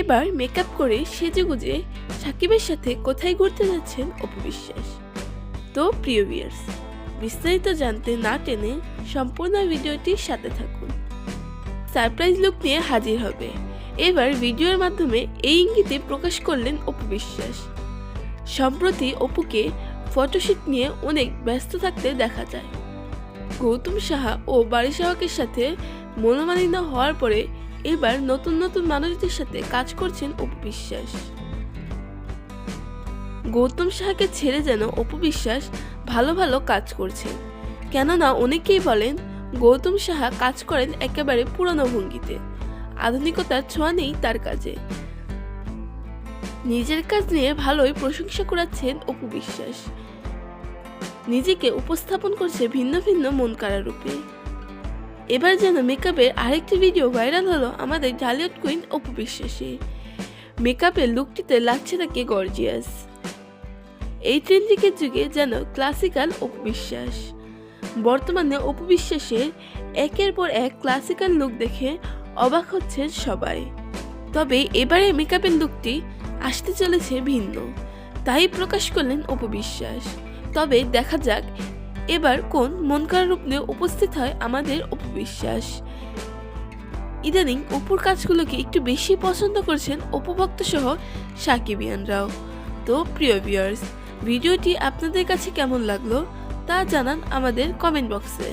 এবার মেকআপ করে সেজে গুজে সাকিবের সাথে কোথায় ঘুরতে যাচ্ছেন অপু বিশ্বাস। তো প্রিয় ভিউয়ার্স বিস্তারিত জানতে না টেনে সম্পূর্ণ ভিডিওটির সাথে থাকুন। সারপ্রাইজ লুক নিয়ে হাজির হবে। এবার ভিডিওর মাধ্যমে এই ইঙ্গিতে প্রকাশ করলেন অপু বিশ্বাস। সম্প্রতি অপুকে ফটোশুট নিয়ে অনেক ব্যস্ত থাকতে দেখা যায়। গৌতম সাহা ও বাড়ি সাহকের সাথে মনোমালিন্য হওয়ার পরে এবার নতুন নতুন মানুষদের সাথে কাজ করছেন অপু বিশ্বাস। গৌতম সাহাকে ছেড়ে যেন অপু বিশ্বাস ভালো ভালো কাজ করছেন। কেননা অনেকেই বলেন, গৌতম সাহা কাজ করেন একেবারে পুরনো ভঙ্গিতে। আধুনিকতার ছোঁয়া নেই তার কাজে। নিজের কাজ নিয়ে ভালোই প্রশংসা করাচ্ছেন অপু বিশ্বাস। নিজেকে উপস্থাপন করছে ভিন্ন ভিন্ন মন কাড়া রূপে। এবার যেন মেকআপের আরেকটি ভিডিও ভাইরাল হলো আমাদের জালিয়াত কুইন অপু বিশ্বাসের। মেকআপের লুকটিতে লাগছে তাকে গর্জিয়াস এই ট্রেন্ডিংয়ের যুগে যেন ক্লাসিক্যাল অপু বিশ্বাস। বর্তমানে অপু বিশ্বাসের একের পর এক ক্লাসিক্যাল লুক দেখে অবাক হচ্ছেন সবাই। তবে এবারে মেকআপের লুকটি আসতে চলেছে ভিন্ন। তাই প্রকাশ করলেন অপু বিশ্বাস। তবে দেখা যাক এবার কোন মন করার রূপ নিয়ে উপস্থিত হয় আমাদের অপবিশ্বাস? ইদানিং অপুর কাজগুলোকে একটু বেশি পছন্দ করছেন উপভক্ত সহ সাকিবিয়ানরাও। তো প্রিয় ভিউয়ার্স ভিডিওটি আপনাদের কাছে কেমন লাগল তা জানান আমাদের কমেন্ট বক্সে